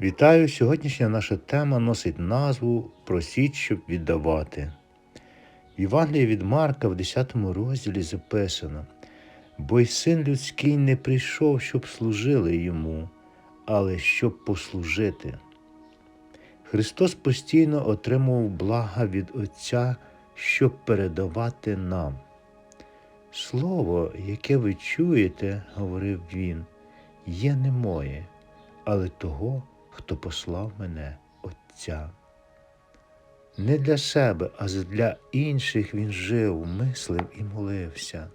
Вітаю! Сьогоднішня наша тема носить назву Просіть, щоб віддавати. В Євангелії від Марка в 10 розділі записано: Бо й син людський не прийшов, щоб служили йому, але щоб послужити. Христос постійно отримував блага від Отця, щоб передавати нам. Слово, яке ви чуєте, говорив він, є не моє, але того, хто послав мене Отця. Не для себе, а для інших він жив, мислив і молився.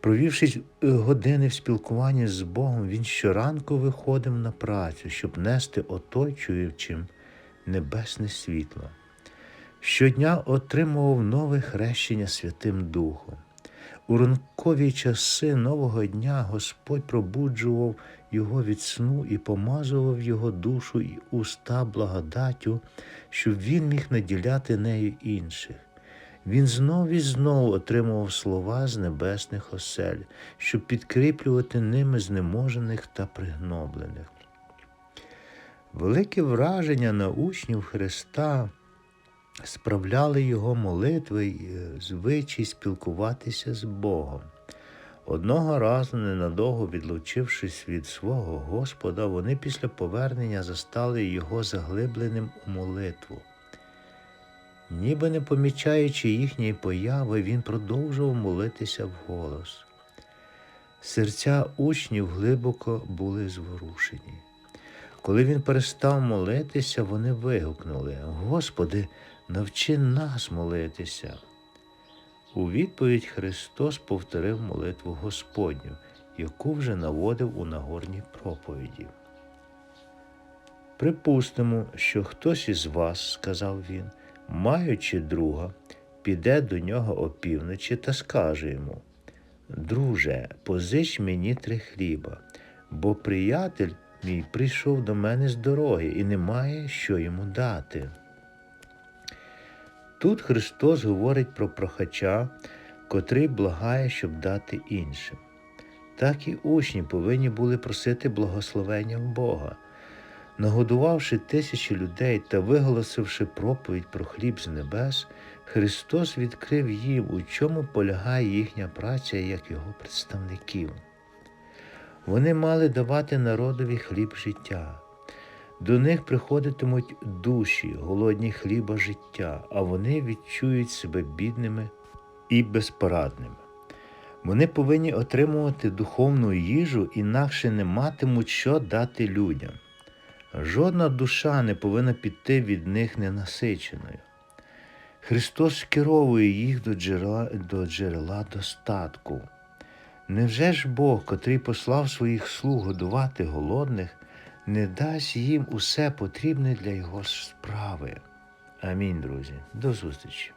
Провівши години в спілкуванні з Богом, він щоранку виходив на працю, щоб нести оточуючим небесне світло. Щодня отримував нове хрещення Святим Духом. У ранкові часи нового дня Господь пробуджував його від сну і помазував його душу і уста благодаттю, щоб він міг наділяти нею інших. Він знов і знов отримував слова з небесних осель, щоб підкріплювати ними знеможених та пригноблених. Велике враження на учнів Христа справляли його молитви й звичай спілкуватися з Богом. Одного разу, ненадовго відлучившись від свого Господа, вони після повернення застали його заглибленим у молитву. Ніби не помічаючи їхньої появи, він продовжував молитися вголос. Серця учнів глибоко були зворушені. Коли він перестав молитися, вони вигукнули Господи, навчи нас молитися. У відповідь Христос повторив молитву Господню, яку вже наводив у нагорній проповіді. Припустимо, що хтось із вас, сказав він, маючи друга, піде до нього опівночі та скаже йому Друже, позич мені три хліба, бо приятель мій прийшов до мене з дороги і не має що йому дати. Тут Христос говорить про прохача, котрий благає, щоб дати іншим. Так і учні повинні були просити благословення Бога. Нагодувавши тисячі людей та виголосивши проповідь про хліб з небес, Христос відкрив їм, у чому полягає їхня праця як його представників. Вони мали давати народові хліб життя. До них приходитимуть душі, голодні хліба життя, а вони відчують себе бідними і безпорадними. Вони повинні отримувати духовну їжу, інакше не матимуть що дати людям. Жодна душа не повинна піти від них ненасиченою. Христос скеровує їх до джерела, до джерела достатку. Невже ж Бог, котрий послав своїх слуг годувати голодних, не дасть їм усе потрібне для його справи? Амінь, друзі. До зустрічі!